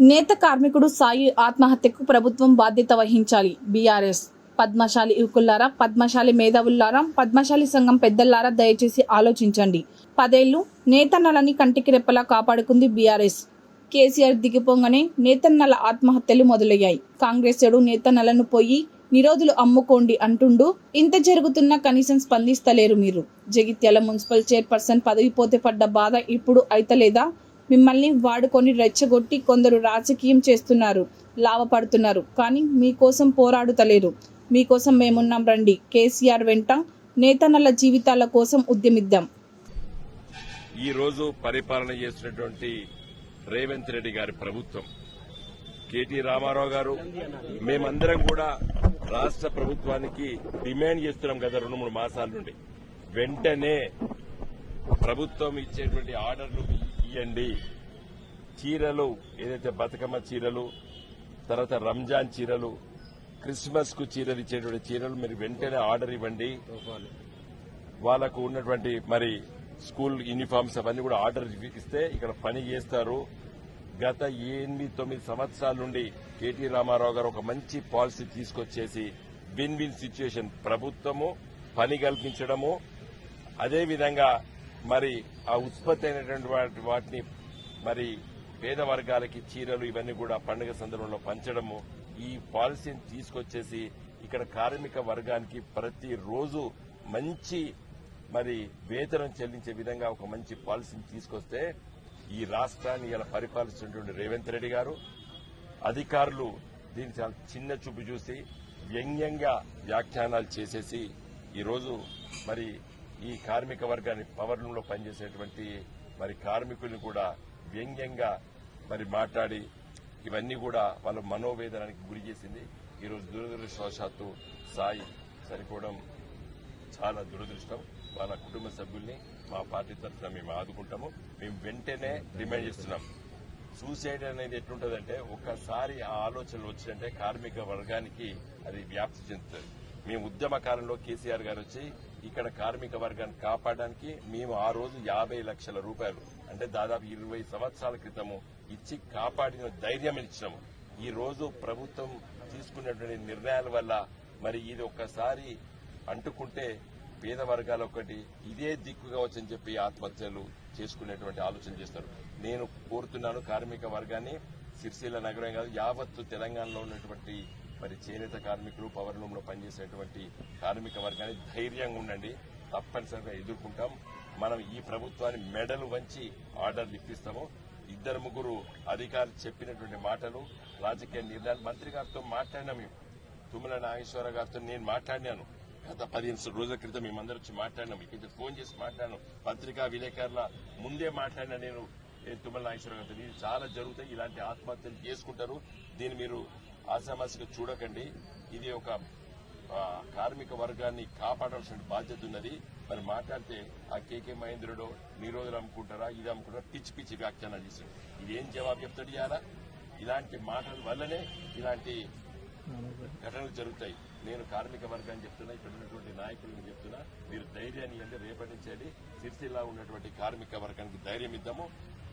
నేత కార్మికుడు సాయి ఆత్మహత్యకు ప్రభుత్వం బాధ్యత వహించాలి. బీఆర్ఎస్ పద్మశాలి యువకుల్లారా పద్మశాలి మేధావుల్లారా పద్మశాలి సంఘం పెద్దల్లారా దయచేసి ఆలోచించండి. పదేళ్ళు నేతన్నలని కంటికి రెప్పలా కాపాడుకుంది బీఆర్ఎస్. కేసీఆర్ దిగిపోగానే నేతన్నల ఆత్మహత్యలు మొదలయ్యాయి. కాంగ్రెస్యుడు నేతన్నలను పోయి నిరోధులు అమ్ముకోండి అంటుండు ఇంత జరుగుతున్నా కనీసం స్పందిస్తలేరు మీరు. జగిత్యాల మున్సిపల్ చైర్పర్సన్ పదవి పోతే పడ్డ బాధ ఇప్పుడు అయితలేదా? మిమ్మల్ని వాడుకొని రెచ్చగొట్టి కొందరు రాజకీయం చేస్తున్నారు లాభపడుతున్నారు కానీ మీకోసం పోరాడుతలేరు. మీకోసం మేమున్నాం రండి. కేసీఆర్ వెంట నేతన్నల జీవితాల కోసం ఉద్యమిద్దాం. ఈ రోజు పరిపాలన చేస్తున్నటువంటి రేవంత్ రెడ్డి గారి ప్రభుత్వం. కేటీ రామారావు గారు మేమందరం కూడా రాష్ట్ర ప్రభుత్వానికి డిమాండ్ చేస్తున్నాం గత రెండు మూడు మాసాల నుండి. వెంటనే ప్రభుత్వం ఇచ్చేటువంటి ఆర్డర్లు ఇవ్వండి చీరలు ఏదైతే బతుకమ్మ చీరలు తర్వాత రంజాన్ చీరలు క్రిస్మస్కు చీరలు ఇచ్చేటువంటి చీరలు మీరు వెంటనే ఆర్డర్ ఇవ్వండి. వాళ్ళకు ఉన్నటువంటి మరి స్కూల్ యూనిఫామ్స్ అవన్నీ కూడా ఆర్డర్ ఇస్తే ఇక్కడ పని చేస్తారు. గత ఎనిమిది తొమ్మిది సంవత్సరాల నుండి కేటీ రామారావు గారు ఒక మంచి పాలసీ తీసుకొచ్చేసి విన్ విన్ సిచ్యుయేషన్ ప్రభుత్వము పని కల్పించడము అదేవిధంగా మరి ఆ ఉత్పత్తి అయినటువంటి వాటిని మరి పేద వర్గాలకి చీరలు ఇవన్నీ కూడా పండుగ సందర్భంలో పంచడము ఈ పాలసీని తీసుకొచ్చేసి ఇక్కడ కార్మిక వర్గానికి ప్రతిరోజు మంచి మరి వేతనం చెల్లించే విధంగా ఒక మంచి పాలసీని తీసుకొస్తే ఈ రాష్ట్రాన్ని ఇలా పరిపాలిస్తున్నటువంటి రేవంత్ రెడ్డి గారు అధికారులు దీన్ని చాలా చిన్న చూపు చూసి వ్యంగ్యంగా వ్యాఖ్యానాలు చేసేసి ఈరోజు మరి ఈ కార్మిక వర్గాన్ని పవర్లో పనిచేసేటువంటి మరి కార్మికుల్ని కూడా వ్యంగ్యంగా మరి మాట్లాడి ఇవన్నీ కూడా వాళ్ళ మనోవేదనానికి గురి చేసింది. ఈరోజు దురదృష్టవశాత్తు సాయి సరిపోవడం చాలా దురదృష్టం. వాళ్ళ కుటుంబ సభ్యుల్ని మా పార్టీ తరఫున మేము ఆదుకుంటాము. మేము వెంటనే డిమాండ్ చేస్తున్నాం. సూసైడ్ అనేది ఎట్లుంటుందంటే ఒక్కసారి ఆ ఆలోచనలు వచ్చిందంటే కార్మిక వర్గానికి అది వ్యాప్తి చెందుతుంది. మేము ఉద్యమ కాలంలో కేసీఆర్ గారు వచ్చి ఇక్కడ కార్మిక వర్గాన్ని కాపాడడానికి మేము ఆ రోజు యాభై లక్షల రూపాయలు అంటే దాదాపు ఇరవై సంవత్సరాల క్రితము ఇచ్చి కాపాడిన ధైర్యం ఇచ్చినాము. ఈ రోజు ప్రభుత్వం తీసుకున్నటువంటి నిర్ణయాల వల్ల మరి ఇది ఒక్కసారి అంటుకుంటే పేద వర్గాలు ఒకటి ఇదే దిక్కుగా వచ్చని చెప్పి ఆత్మహత్యలు చేసుకునేటువంటి ఆలోచన చేస్తారు. నేను కోరుతున్నాను కార్మిక వర్గాన్ని సిరిసిల్ల నగరం కాదు యావత్తు తెలంగాణలో ఉన్నటువంటి మరి చేనేత కార్మికులు పవర్ లూమ్లో పనిచేసేటువంటి కార్మిక వర్గాన్ని ధైర్యంగా ఉండండి. తప్పనిసరిగా ఎదుర్కొంటాం. మనం ఈ ప్రభుత్వాన్ని మెడలు వంచి ఆర్డర్లు ఇప్పిస్తాము. ఇద్దరు ముగ్గురు అధికారులు చెప్పినటువంటి మాటలు రాజకీయ నిర్ణయాలు మంత్రి గారితో మాట్లాడినా మేము. తుమ్మల నాగేశ్వర గారితో నేను మాట్లాడినాను. గత పదిహేను రోజుల క్రితం మేమందరూ వచ్చి మాట్లాడినాం. ఇక్కడ ఫోన్ చేసి మాట్లాడినాం. పత్రికా విలేకరుల ముందే మాట్లాడినా నేను. తుమ్మల నాగేశ్వర గారితో. ఇది చాలా జరుగుతాయి. ఇలాంటి ఆత్మహత్యలు చేసుకుంటారు. దీన్ని మీరు ఆశామాసిగా చూడకండి. ఇది ఒక కార్మిక వర్గాన్ని కాపాడాల్సిన బాధ్యత ఉన్నది. మరి మాట్లాడితే ఆ కేకే మహేంద్రుడు నిరోధులు అమ్ముకుంటారా ఇది అమ్ముకుంటారా పిచ్చి పిచ్చి వ్యాఖ్యానాలు చేశాడు. ఇది ఏం జవాబు చెప్తాడు ఇయాలా ఇలాంటి మాటల వల్లనే ఇలాంటి ఘటనలు జరుగుతాయి. నేను కార్మిక వర్గాన్ని చెప్తున్నా ఇక్కడ ఉన్నటువంటి నాయకులను చెప్తున్నా. మీరు ధైర్యాన్ని అంటే రేపటి నుంచి వెళ్ళి ఉన్నటువంటి కార్మిక వర్గానికి ధైర్యం ఇద్దాము.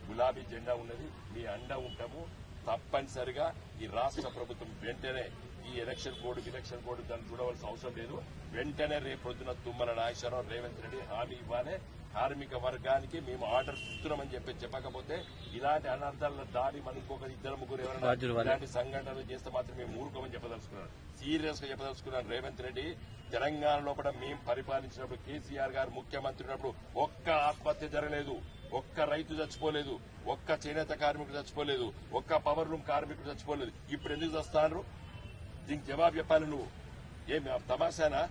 గులాబీ జెండా ఉన్నది మీ అండ ఉంటాము. తప్పనిసరిగా ఈ రాష్ట్ర ప్రభుత్వం వెంటనే ఈ ఎలక్షన్ కోడ్ ఎలక్షన్ కోడ్ దాన్ని చూడవలసిన అవసరం లేదు. వెంటనే రేపు పొద్దున తుమ్మల నాగేశ్వరరావు రేవంత్ రెడ్డి హామీ ఇవ్వాలి. కార్మిక వర్గానికి మేము ఆర్డర్ ఇస్తున్నామని చెప్పి చెప్పకపోతే ఇలాంటి అనర్థాల దాడి మన ఇంకొక ఇద్దరు ముగ్గురు ఎవరైనా ఇలాంటి సంఘటనలు చేస్తే మాత్రం మేము ఊరుకోమని చెప్పదలుచుకున్నాను సీరియస్గా చెప్పదలుచుకున్నాను రేవంత్ రెడ్డి. తెలంగాణ లోపల మేము పరిపాలించినప్పుడు కేసీఆర్ గారు ముఖ్యమంత్రి ఉన్నప్పుడు ఒక్క ఆత్మహత్య జరగలేదు. ఒక్క రైతు చచ్చిపోలేదు. ఒక్క చేనేత కార్మికుడు చచ్చిపోలేదు. ఒక్క పవర్ రూమ్ కార్మికుడు చచ్చిపోలేదు. ఇప్పుడు ఎందుకు చస్తారు దీనికి జవాబు చెప్పాలి నువ్వు ఏం తమాషానా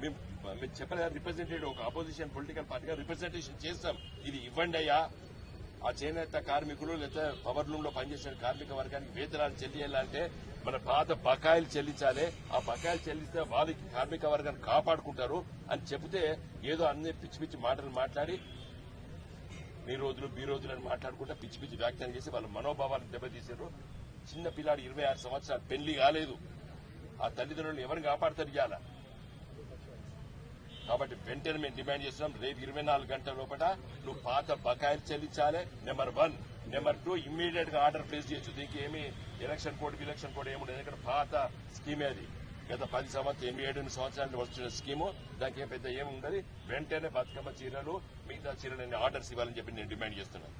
మేము మీరు చెప్పలేదు రిప్రజెంటేటివ్ ఒక అపోజిషన్ పొలిటికల్ పార్టీగా రిప్రజెంటేషన్ చేస్తాం ఇది ఇవ్వండి అయ్యా ఆ చేనేత కార్మికులు లేదా పవర్ లూమ్లో పనిచేసిన కార్మిక వర్గానికి వేతనాలు చెల్లియాలంటే మన పాత బకాయిలు చెల్లించాలి. ఆ బకాయిలు చెల్లిస్తే వాళ్ళకి కార్మిక వర్గాన్ని కాపాడుకుంటారు. అని చెబితే ఏదో అన్ని పిచ్చి పిచ్చి మాటలు మాట్లాడి మీ రోజులు బీ రోజులు అని మాట్లాడుకుంటా పిచ్చి పిచ్చి వ్యాఖ్యానం చేసి వాళ్ళ మనోభావాలను దెబ్బతీసారు చిన్న పిల్లాడు ఇరవై ఆరు సంవత్సరాలు పెళ్ళి కాలేదు. ఆ తల్లిదండ్రులు ఎవరిని కాపాడతారు ఇవాళ కాబట్టి వెంటనే మేము డిమాండ్ చేస్తున్నాం రేపు ఇరవై నాలుగు గంటల లోపల నువ్వు పాత బకాయిలు చెల్లించాలి. నెంబర్ వన్ నెంబర్ టూ ఇమ్మీడియట్గా ఆర్డర్ ప్లేస్ చేయొచ్చు. దీనికి ఏమి ఎలక్షన్ కోడ్ ఎలక్షన్ కోడ్ ఏముండదు ఎందుకంటే పాత స్కీమే అది. గత పది సంవత్సరం ఎనిమిది ఏడు సంవత్సరాలు వస్తున్న స్కీము దానికి ఏం పెద్ద ఏమి ఉండదు. వెంటనే బతుకమ్మ చీరలు మిగతా చీరలు ఆర్డర్స్ ఇవ్వాలని చెప్పి నేను డిమాండ్ చేస్తున్నాను.